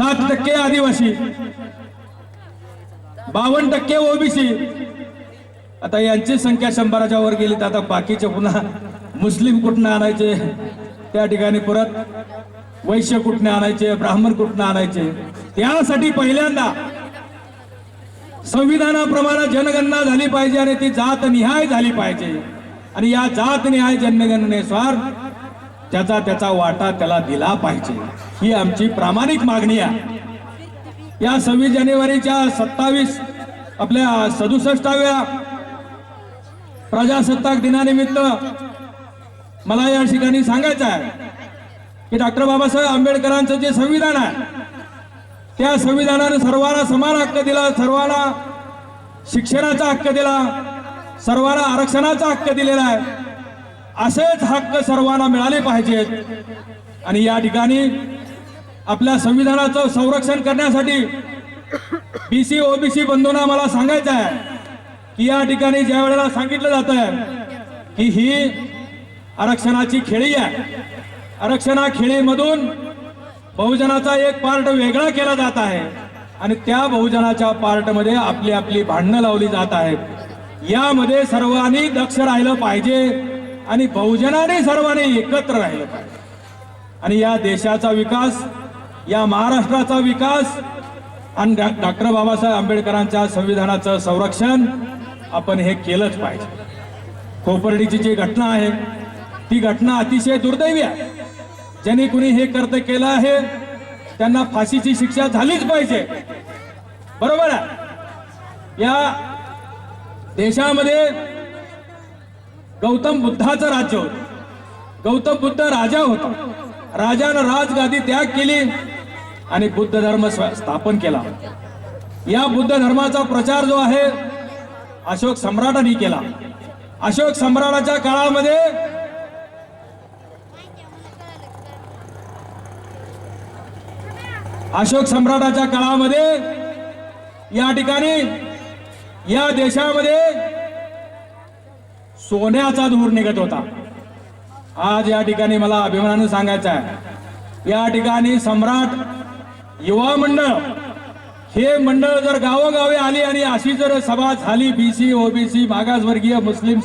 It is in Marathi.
सात टक्के आदिवासी बावन्न टक्के ओबीसी. आता यांची संख्या शंभराच्या वर गेली तर आता बाकीचे पुन्हा मुस्लिम कुठनं आणायचे? त्या ठिकाणी परत वैश्य कुठनं आणायचे? ब्राह्मण कुठनं आणायचे? त्यासाठी पहिल्यांदा संविधानाप्रमाणे जनगणना झाली पाहिजे आणि ती जात निहाय झाली पाहिजे. आणि या जात निहाय जनगणनेनुसार त्याचा त्याचा वाटा त्याला दिला पाहिजे. ही आमची प्रामाणिक मागणी आहे. या सव्वीस जानेवारीच्या सत्तावीस आपल्या सदुसष्टाव्या प्रजासत्ताक दिनानिमित्त मला या ठिकाणी सांगायचं आहे की डॉक्टर बाबासाहेब आंबेडकरांचं जे संविधान आहे त्या संविधानाने सर्वांना समान हक्क दिला सर्वांना शिक्षणाचा हक्क दिला सर्वांना आरक्षणाचा हक्क दिलेला आहे. असेच हक्क सर्वांना मिळाले पाहिजेत. आणि या ठिकाणी आपल्या संविधानाचं संरक्षण करण्यासाठी बीसी ओबीसी बंधूंना मला सांगायचं आहे की या ठिकाणी ज्या वेळेला सांगितलं जात आहे की ही आरक्षणाची खेळी आहे. आरक्षणा खेळीमधून बहुजनाचा एक पार्ट वेगळा केला जात आहे आणि त्या बहुजनाच्या पार्टमध्ये आपली आपली भांडणं लावली जात आहेत. यामध्ये सर्वांनी दक्ष राहिलं पाहिजे आणि बहुजनाने सर्वांनी एकत्र राहिलं पाहिजे. आणि या देशाचा विकास या महाराष्ट्राचा विकास आणि डॉ- डॉक्टर बाबासाहेब आंबेडकरांच्या संविधानाचं संरक्षण आपण हे केलंच पाहिजे. कोपर्डीची जी घटना आहे ती घटना अतिशय दुर्दैवी आहे. ज्यांनी कुणी हे कर्त केलं आहे त्यांना फाशीची शिक्षा झालीच पाहिजे. बरोबर आहे? या देशामध्ये गौतम बुद्धाचं राज्य होतं. गौतम बुद्ध राजा होता. राजानं राजगादी त्याग केली. आणि बुद्ध धर्म स्थापन केला. या बुद्ध धर्माचा प्रचार जो आहे अशोक सम्राटांनी केला. अशोक सम्राटाच्या काळामध्ये अशोक सम्राटाच्या काळामध्ये या ठिकाणी या देशामध्ये सोन्याचा धूर निघत होता. आज या ठिकाणी मला अभिमानानं सांगायचं आहे. या ठिकाणी सम्राट युवा मंडळ हे मंडळ जर गावोगावी आली आणि अशी जर सभा झाली बीसी ओबीसी मागासवर्गीय मुस्लिम